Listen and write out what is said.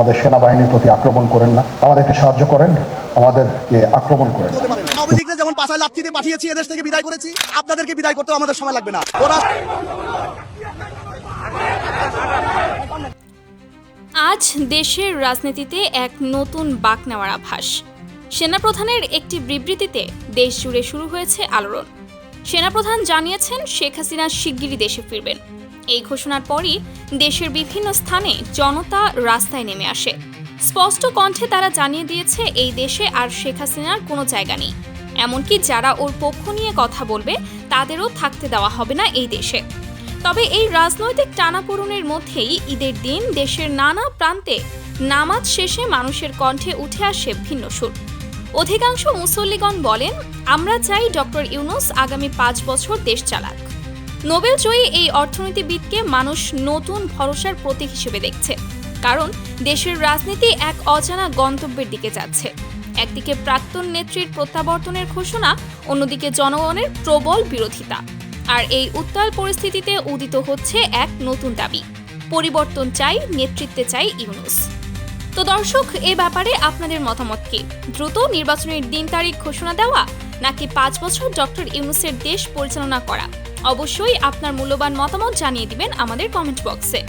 আমাদের সেনাবাহিনীর প্রতি আক্রমণ করেন না। আমাদেরকে সাহায্য করেন আমাদেরকে আক্রমণ করেন। আওয়ামী যেমন পাশায় লাথি দিয়ে পাঠিয়েছি এদেশ থেকে বিদায় করেছি আপনাদেরকে বিদায় করতেও আমাদের সময় লাগবে না। ওরা আজ দেশের রাজনীতিতে এক নতুন বাক নেওয়ার আভাস। সেনাপ্রধানের একটি বিবৃতিতে দেশ জুড়ে শুরু হয়েছে আলোড়ন। সেনাপ্রধান জানিয়েছেন শেখ হাসিনা শিগগিরই দেশে ফিরবেন। এই ঘোষণার পরই দেশের বিভিন্ন স্থানে জনতা রাস্তায় নেমে আসে। স্পষ্ট কণ্ঠে তারা জানিয়ে দিয়েছে, এই দেশে আর শেখ হাসিনার কোনো জায়গা নেই। এমনকি যারা ওর পক্ষ নিয়ে কথা বলবে, তাদেরও থাকতে দেওয়া হবে না এই দেশে। তবে এই রাজনৈতিক টানাপোড়েনের মধ্যেই ঈদের দিন দেশের নানা প্রান্তে নামাজ শেষে মানুষের কণ্ঠে উঠে আসে ভিন্ন সুর। অধিকাংশ মুসল্লিগণ বলেন, আমরা চাই ডক্টর ইউনুস আগামী পাঁচ বছর দেশ চালাক। নোবেল জয়ী এই অর্থনীতিবিদকে মানুষ নতুন ভরসার প্রতীক হিসেবে দেখছে। কারণ দেশের রাজনীতি এক অজানা গন্তব্যের দিকে যাচ্ছে। একদিকে প্রাক্তন নেত্রীর প্রত্যাবর্তনের ঘোষণা, অন্যদিকে জনগণের প্রবল বিরোধিতা। আর এই উত্তাল পরিস্থিতিতে উদিত হচ্ছে এক নতুন দাবি, পরিবর্তন চাই, নেতৃত্বে চাই ইউনুস। তো দর্শক, এ ব্যাপারে আপনাদের মতামত কি? দ্রুত নির্বাচনের দিন তারিখ ঘোষণা দেওয়া, নাকি পাঁচ বছর ডক্টর ইউনুসের দেশ পরিচালনা করা? অবশ্যই আপনার মূল্যবান মতামত জানিয়ে দিবেন আমাদের কমেন্ট বক্সে